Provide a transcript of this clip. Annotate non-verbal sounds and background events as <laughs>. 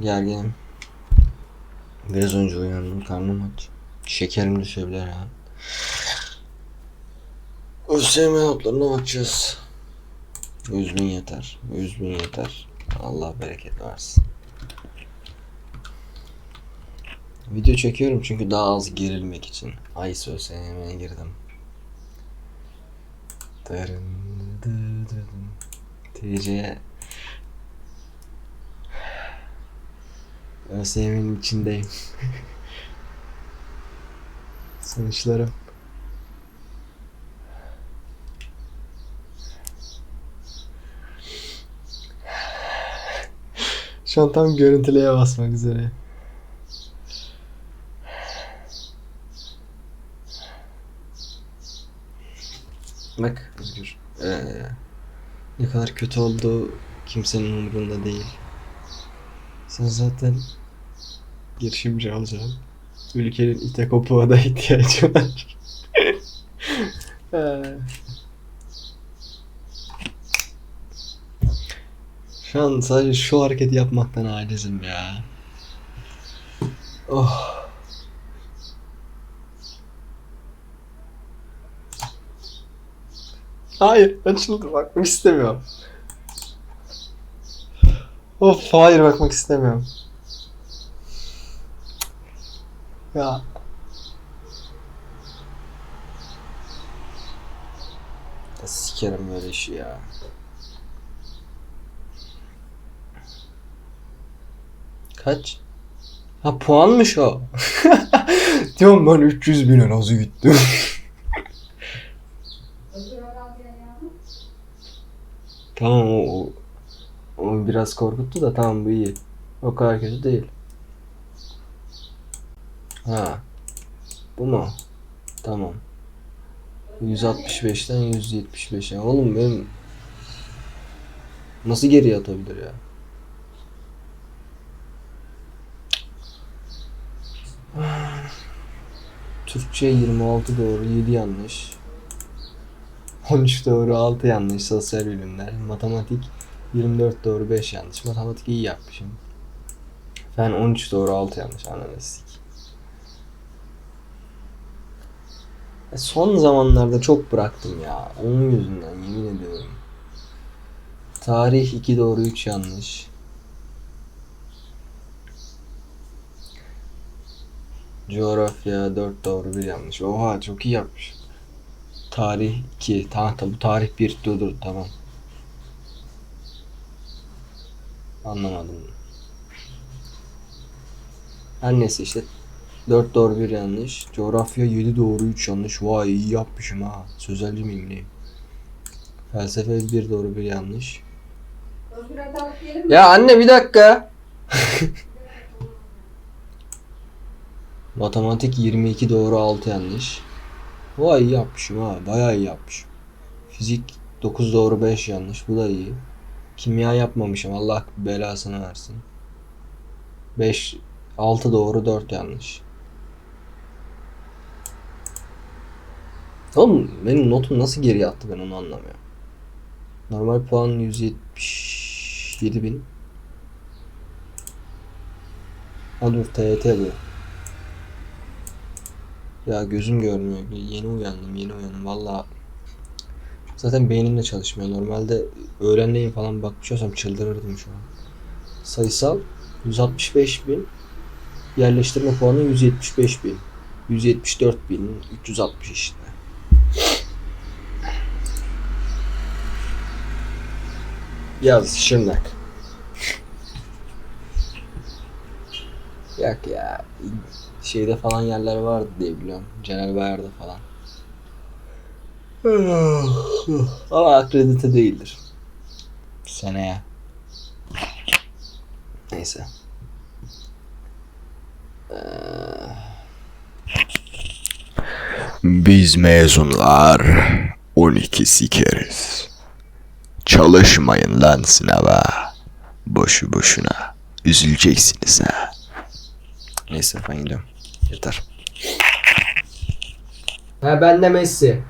Gerginim. Biraz önce uyandım. Karnım aç. Şekerim düşebilir ya. ÖSYM notlarına bakacağız. 100 bin yeter. 100 bin yeter. Allah bereket versin. Video çekiyorum çünkü daha az gerilmek için. Ay ÖSYM'ye girdim. TC ÖSYM'nin içindeyim. Sonuçlarım. Şu an tam görüntüleye basmak üzere. Bak Özgür. Ee, ne kadar kötü olduğu kimsenin umurunda değil. Sen zaten girişimci olacaksın. Ülkenin ite kopuğa da <laughs> ihtiyacı var. Ee. Şu an sadece şu hareketi yapmaktan acizim ya. Oh. Hayır, açıldı bakmak istemiyorum. Of, hayır bakmak istemiyorum. Ya. Ya Sikerim böyle işi ya. Kaç? Ha puanmış o. <laughs> Diyorum ben 300 bine nasıl gittim? <laughs> tamam o, o, biraz korkuttu da tamam bu iyi. O kadar kötü değil. Ha. Bu mu? Tamam. 165'ten 175'e. Oğlum benim nasıl geriye atabilir ya? Türkçe 26 doğru 7 yanlış. 13 doğru 6 yanlış sosyal bilimler. Matematik 24 doğru 5 yanlış. Matematik iyi yapmışım. Fen 13 doğru 6 yanlış analitik. Son zamanlarda çok bıraktım ya. Onun yüzünden yemin ediyorum. Tarih 2 doğru 3 yanlış. Coğrafya 4 doğru 1 yanlış. Oha çok iyi yapmış. Tarih 2. Tamam bu tarih 1 dur dur tamam. Anlamadım. Her neyse işte 4 doğru 1 yanlış. Coğrafya 7 doğru 3 yanlış. Vay iyi yapmışım ha. Sözelci miyim neyim? Felsefe 1 doğru 1 yanlış. Ya anne bir dakika. <laughs> Matematik 22 doğru 6 yanlış. Vay iyi yapmışım ha. Bayağı iyi yapmışım. Fizik 9 doğru 5 yanlış. Bu da iyi. Kimya yapmamışım. Allah belasını versin. 5 6 doğru 4 yanlış. Oğlum benim notum nasıl geriye attı ben onu anlamıyorum. Normal puan 177 bin. Ha dur TYT bu. Ya gözüm görmüyor. Yeni uyandım, yeni uyandım. Valla zaten beynim de çalışmıyor. Normalde öğlenleyin falan bakmış olsam çıldırırdım şu an. Sayısal 165 bin. Yerleştirme puanı 175 bin. 174 bin. 360 işte. Yaz Şırnak. Yok ya. Şeyde falan yerler vardı diye biliyorum. Celal Bayar'da falan. Ama akredite değildir. Seneye. Neyse. Biz mezunlar 12 sikeriz. Çalışmayın lan sınava. Boşu boşuna. Üzüleceksiniz ha. Neyse ben gidiyorum. Yeter. Ha ben de Messi.